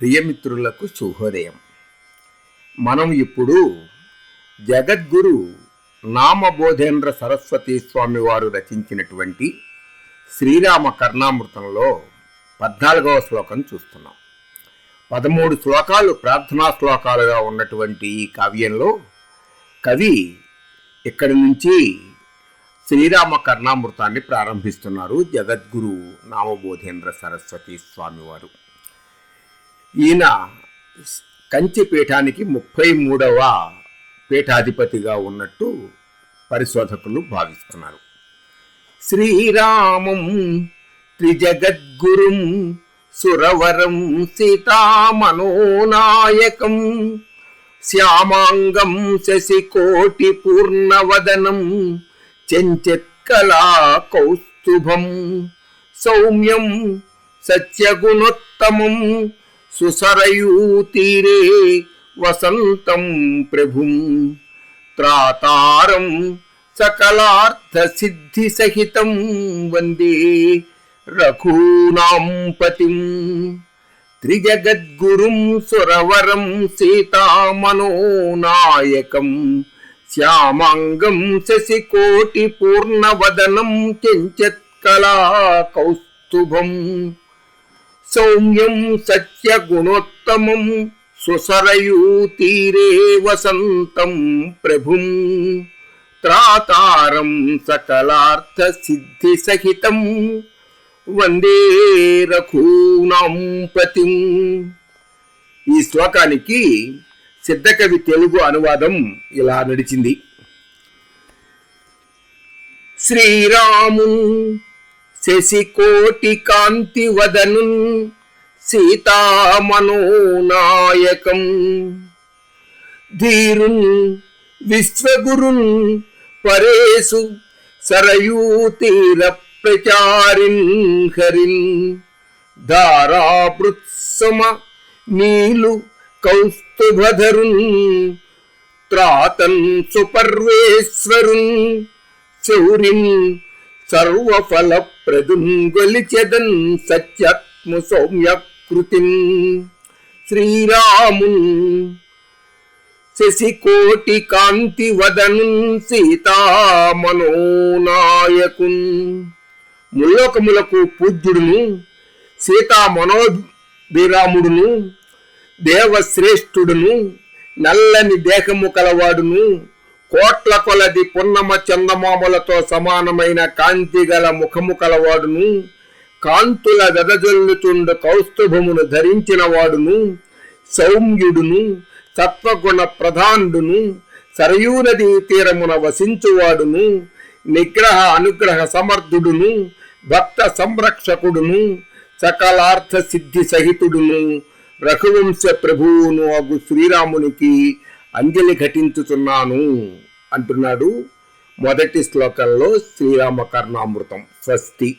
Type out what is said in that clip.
ప్రియమిత్రులకు శుభోదయం. మనం ఇప్పుడు జగద్గురు నామబోధేంద్ర సరస్వతి స్వామి వారు రచించినటువంటి శ్రీరామ కర్ణామృతంలో పద్నాలుగవ శ్లోకం చూస్తున్నాం. పదమూడు శ్లోకాలు ప్రార్థనా శ్లోకాలుగా ఉన్నటువంటి ఈ కావ్యంలో కవి ఇక్కడి నుంచి శ్రీరామ కర్ణామృతాన్ని ప్రారంభిస్తున్నారు జగద్గురు నామబోధేంద్ర సరస్వతి స్వామివారు ఈయన కంచి పీఠానికి ముప్పై మూడవ పీఠాధిపతిగా ఉన్నట్టు పరిశోధకులు భావిస్తున్నారు. శ్రీరామం త్రిజగద్గురుం సురవరం సీతామనోనాయకం శ్యామాంగం శశికోటి పూర్ణవదనం చెంచెత్కలా కౌస్తుభం సౌమ్యం సత్యగుణోత్తమం సుసరయూతీరే వసంతం ప్రభుం. త్రాతారం సకలార్థ సిద్ధి సహితం వందే రఘూనాం పతిం. త్రిజగద్గురుం సురవరం సీతామనోనాయకం. శ్యామాంగం శశికోటి పూర్ణవదనం చెంచత్కలా కౌస్తుభం సౌమ్యం సత్యగుణోత్తమం సుసరయూతీరే వసంతం ప్రభుం. త్రాతారం సకలార్థ సిద్ధి సహితం వందే రఘూనాం పతిం. ఈ శ్లోకానికి సిద్ధకవి తెలుగు అనువాదం ఇలా నడిచింది. శ్రీరాము శశికోటి కాంతి వదను సీతామనోనాయకం. ధీరున్ విశ్వగురున్ పరేసు సరయూతీర ప్రచారిన్ హరిన్. దారాభృత్సమ నీలు కౌస్తుభధరున్ త్రాతన్ సుపర్వేశ్వరున్ శౌరిన్ సర్వఫల ప్రదున్ గొలిచెదన్ సత్యాత్మ కృతి శ్రీరామున్ శశికోటి కాంతి వదను సీతామనోనాయకున్ ముల్లోకములకు పూజ్యుడును సీతా మనోభిరాముడును దేవశ్రేష్ఠుడును నల్లని దేహము కలవాడును కోట్ల కొలది పున్నమ చందమామలతో సమానమైన కాంతి గల ముఖము కలవాడును కాంతుల వెదజల్లుతుండు కౌస్తుభమును ధరించిన వాడును సౌమ్యుడును సత్వగుణ ప్రధానుడును సరయూనది తీరమున వసించువాడును. నిగ్రహ అనుగ్రహ సమర్థుడును భక్త సంరక్షకుడును సకలార్థ సిద్ధి సహితుడును. రఘువంశ ప్రభువును అగు శ్రీరామునికి అంజలి ఘటించుతున్నాను అంటున్నాడు. మొదటి శ్లోకంలో శ్రీరామకర్ణామృతం స్వస్తి